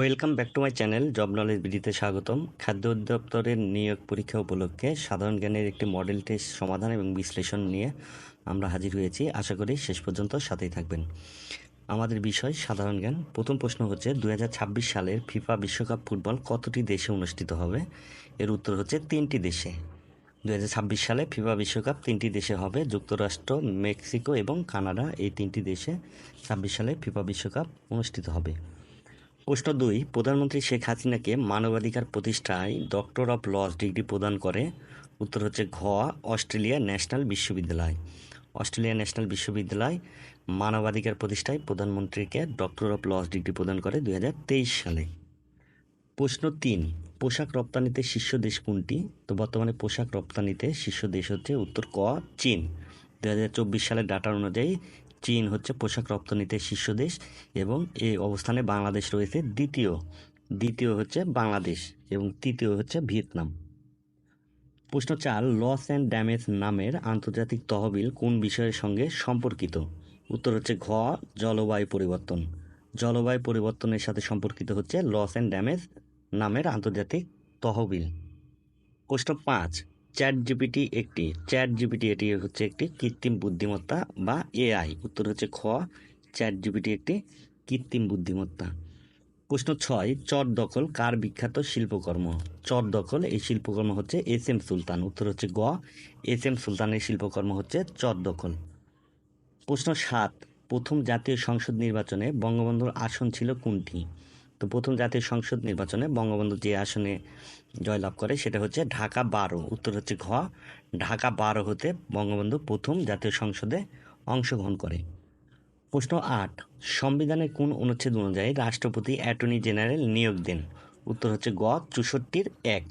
Welcome back to my channel, job knowledge বিডিতে স্বাগতম। খাদ্য অধিদপ্তরের নিয়োগ পরীক্ষা উপলক্ষে সাধারণ জ্ঞানের একটি মডেল টেস্ট সমাধান এবং বিশ্লেষণ নিয়ে আমরা হাজির হয়েছি। আশা করি শেষ পর্যন্ত সাথেই থাকবেন। আমাদের বিষয় সাধারণ জ্ঞান। প্রথম প্রশ্ন হচ্ছে দু হাজার ছাব্বিশ সালের ফিফা বিশ্বকাপ ফুটবল কতটি দেশে অনুষ্ঠিত হবে? এর উত্তর হচ্ছে, তিনটি দেশে। দু হাজার ছাব্বিশ সালে ফিফা বিশ্বকাপ তিনটি দেশে হবে। যুক্তরাষ্ট্র, মেক্সিকো এবং কানাডা এই তিনটি দেশে ছাব্বিশ সালে ফিফা বিশ্বকাপ অনুষ্ঠিত হবে। প্রশ্ন দুই, প্রধানমন্ত্রী শেখ হাসিনাকে মানবাধিকার প্রতিষ্ঠায় ডক্টর অফ লস ডিগ্রি প্রদান করে। উত্তর হচ্ছে ঘ অস্ট্রেলিয়া ন্যাশনাল বিশ্ববিদ্যালয়। অস্ট্রেলিয়া ন্যাশনাল বিশ্ববিদ্যালয় মানবাধিকার প্রতিষ্ঠায় প্রধানমন্ত্রীকে ডক্টর অফ লস ডিগ্রি প্রদান করে দুই হাজার তেইশ সালে। প্রশ্ন তিন, পোশাক রপ্তানিতে শীর্ষ দেশ কোনটি? তো বর্তমানে পোশাক রপ্তানিতে শীর্ষ দেশ হচ্ছে উত্তর ক, চীন। দু হাজার চব্বিশ সালের ডাটা অনুযায়ী চীন হচ্ছে পোশাক রপ্তানিতে শীর্ষ দেশ এবং এই অবস্থানে বাংলাদেশ রয়েছে দ্বিতীয়। দ্বিতীয় হচ্ছে বাংলাদেশ এবং তৃতীয় হচ্ছে ভিয়েতনাম। প্রশ্ন চার, লস অ্যান্ড ড্যামেজ নামের আন্তর্জাতিক তহবিল কোন বিষয়ের সঙ্গে সম্পর্কিত? উত্তর হচ্ছে ঘ, জলবায়ু পরিবর্তন। জলবায়ু পরিবর্তনের সাথে সম্পর্কিত হচ্ছে লস অ্যান্ড ড্যামেজ নামের আন্তর্জাতিক তহবিল। প্রশ্ন পাঁচ চ্যাট জিপিটি একটি চ্যাট জিপিটি এটি হচ্ছে একটি কৃত্রিম বুদ্ধিমত্তা বা এআই। উত্তর হচ্ছে খ চ্যাট জিপিটি একটি কৃত্রিম বুদ্ধিমত্তা। প্রশ্ন ছয় চর দখল কার বিখ্যাত শিল্পকর্ম? চর দখল এই শিল্পকর্ম হচ্ছে এস এম সুলতান। উত্তর হচ্ছে গ, এস এম সুলতানের শিল্পকর্ম হচ্ছে চর দখল। প্রশ্ন সাত, প্রথম জাতীয় সংসদ নির্বাচনে বঙ্গবন্ধুর আসন ছিল কোনটি? তো প্রথম জাতীয় সংসদ নির্বাচনে বঙ্গবন্ধু যে আসনে জয়লাভ করে সেটা হচ্ছে ঢাকা বারো। উত্তর হচ্ছে ঘ। ঢাকা বারো হতে বঙ্গবন্ধু প্রথম জাতীয় সংসদে অংশগ্রহণ করে। প্রশ্ন আট সংবিধানের কোন অনুচ্ছেদ অনুযায়ী রাষ্ট্রপতি অ্যাটর্নি জেনারেল নিয়োগ দেন? উত্তর হচ্ছে গ, চৌষট্টির এক।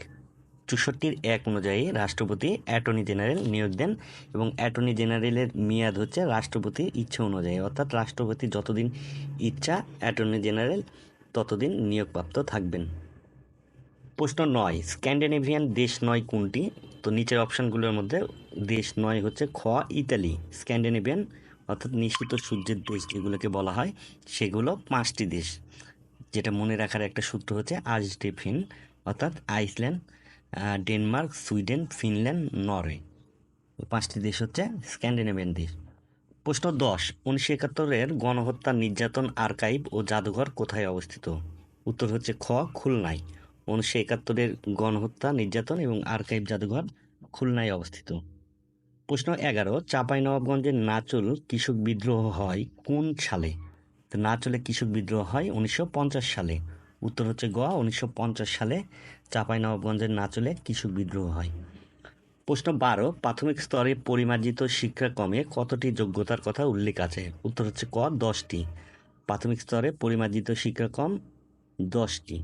চৌষট্টির এক অনুযায়ী রাষ্ট্রপতি অ্যাটর্নি জেনারেল নিয়োগ দেন এবং অ্যাটর্নি জেনারেলের মেয়াদ হচ্ছে রাষ্ট্রপতির ইচ্ছা অনুযায়ী। অর্থাৎ রাষ্ট্রপতি যতদিন ইচ্ছা, অ্যাটর্নি জেনারেল ততদিন নিয়োগপ্রাপ্ত থাকবেন। প্রশ্ন নয়, স্ক্যান্ডিনেভিয়ান দেশ নয় কোনটি? তো নিচের অপশানগুলোর মধ্যে দেশ নয় হচ্ছে খ, ইতালি। স্ক্যান্ডিনেভিয়ান, অর্থাৎ নিশ্চিত সূর্যের দেশ যেগুলোকে বলা হয়, সেগুলো পাঁচটি দেশ। যেটা মনে রাখার একটা সূত্র হচ্ছে আইসডেফিন অর্থাৎ Iceland Denmark, Sweden, Finland, Norway. পাঁচটি দেশ হচ্ছে স্ক্যান্ডিনেভিয়ান দেশ। প্রশ্ন দশ, উনিশশো একাত্তরের গণহত্যা নির্যাতন আর্কাইভ ও জাদুঘর কোথায় অবস্থিত? উত্তর হচ্ছে খ, খুলনায়। উনিশশো একাত্তরের গণহত্যা নির্যাতন এবং আর্কাইভ জাদুঘর খুলনায় অবস্থিত। প্রশ্ন এগারো চাঁপাইনবাবগঞ্জের নাচল কৃষক বিদ্রোহ হয় কোন সালে? নাচলে কৃষক বিদ্রোহ হয় উনিশশো পঞ্চাশ সালে। উত্তর হচ্ছে গ, উনিশশো পঞ্চাশ সালে চাঁপাইনবাবগঞ্জের নাচলে কৃষক বিদ্রোহ হয়। প্রশ্ন বারো, প্রাথমিক স্তরে পরিমার্জিত শিক্ষা শিক্ষাক্রমে কতটি যোগ্যতার কথা উল্লেখ আছে? উত্তর হচ্ছে ক, দশটি। প্রাথমিক স্তরে পরিমার্জিত শিক্ষাক্রম দশটি।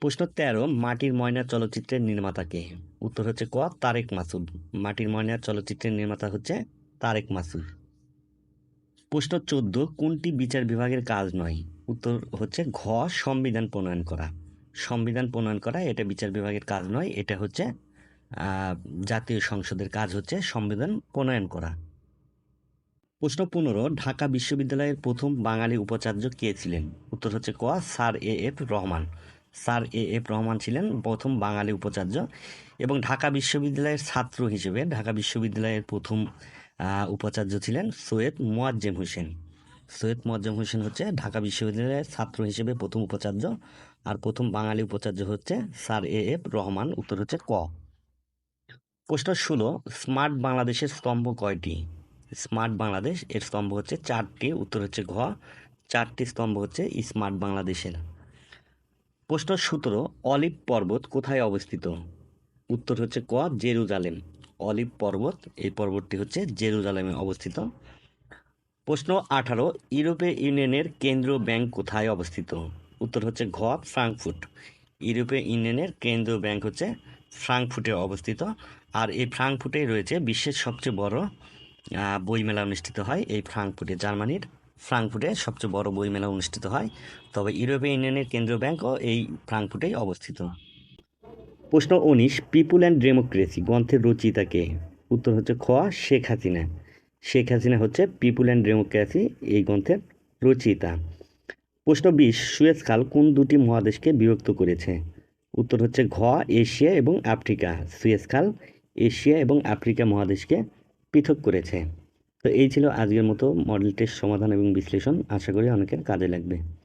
প্রশ্ন তেরো, মাটির ময়না চলচ্চিত্রের নির্মাতাকে উত্তর হচ্ছে ক, তারেক মাসুদ। মাটির ময়না চলচ্চিত্রের নির্মাতা হচ্ছে তারেক মাসুদ। প্রশ্ন চোদ্দ, কোনটি বিচার বিভাগের কাজ নয়? উত্তর হচ্ছে ঘ, সংবিধান প্রণয়ন করা। সংবিধান প্রণয়ন করা এটা বিচার বিভাগের কাজ নয়, এটা হচ্ছে জাতীয় সংসদের কাজ হচ্ছে সংবিধান প্রণয়ন করা। প্রশ্ন পনেরো, ঢাকা বিশ্ববিদ্যালয়ের প্রথম বাঙালি উপাচার্য কে ছিলেন? উত্তর হচ্ছে ক, sir A F Rahman. Sir A F Rahman ছিলেন প্রথম বাঙালি উপাচার্য এবং ঢাকা বিশ্ববিদ্যালয়ের ছাত্র হিসেবে ঢাকা বিশ্ববিদ্যালয়ের প্রথম উপাচার্য ছিলেন সৈয়দ মোয়াজ্জেম হোসেন। সৈয়দ মোয়াজ্জেম হোসেন হচ্ছে ঢাকা বিশ্ববিদ্যালয়ের ছাত্র হিসেবে প্রথম উপাচার্য আর প্রথম বাঙালি উপাচার্য হচ্ছে স্যার এ এফ রহমান। উত্তর হচ্ছে ক। প্রশ্ন ষোলো স্মার্ট বাংলাদেশের স্তম্ভ কয়টি? স্মার্ট বাংলাদেশ, এর স্তম্ভ হচ্ছে চারটি, উত্তর হচ্ছে ঘ। চারটি স্তম্ভ হচ্ছে স্মার্ট বাংলাদেশের। প্রশ্ন সতেরো, অলিভ পর্বত কোথায় অবস্থিত? উত্তর হচ্ছে ক, জেরুজালেম। অলিভ পর্বত, এই পর্বতটি হচ্ছে জেরুজালেমে অবস্থিত। প্রশ্ন আঠারো, ইউরোপীয় ইউনিয়নের কেন্দ্রীয় ব্যাংক কোথায় অবস্থিত? উত্তর হচ্ছে ঘ, ফ্রাঙ্কফুট। ইউরোপীয় ইউনিয়নের কেন্দ্রীয় ব্যাংক হচ্ছে ফ্রাঙ্কফুটে অবস্থিত। আর এই ফ্রাঙ্কফুটেই রয়েছে বিশ্বের সবচেয়ে বড় বইমেলা অনুষ্ঠিত হয়। এই ফ্রাঙ্কফুটে, জার্মানির ফ্রাঙ্কফুটে সবচেয়ে বড় বইমেলা অনুষ্ঠিত হয়। তবে ইউরোপীয় ইউনিয়নের কেন্দ্রীয় ব্যাংকও এই ফ্রাঙ্কফুটেই অবস্থিত। প্রশ্ন উনিশ, পিপুল অ্যান্ড ডেমোক্রেসি গ্রন্থের রচয়িতাকে উত্তর হচ্ছে খ, শেখ হাসিনা। শেখ হাসিনা হচ্ছে পিপুল অ্যান্ড ডেমোক্রেসি, এই গ্রন্থের রচয়িতা প্রশ্ন বিশ, সুয়েজ খাল কোন দুটি মহাদেশকে বিভক্ত করেছে? উত্তর হচ্ছে ঘ, এশিয়া এবং আফ্রিকা। সুয়েজ খাল এশিয়া এবং আফ্রিকা মহাদেশকে পৃথক করেছে। তো এই ছিল আজকের মতো মডেল টেস্ট সমাধান এবং বিশ্লেষণ। আশা করি অনেকের কাজে লাগবে।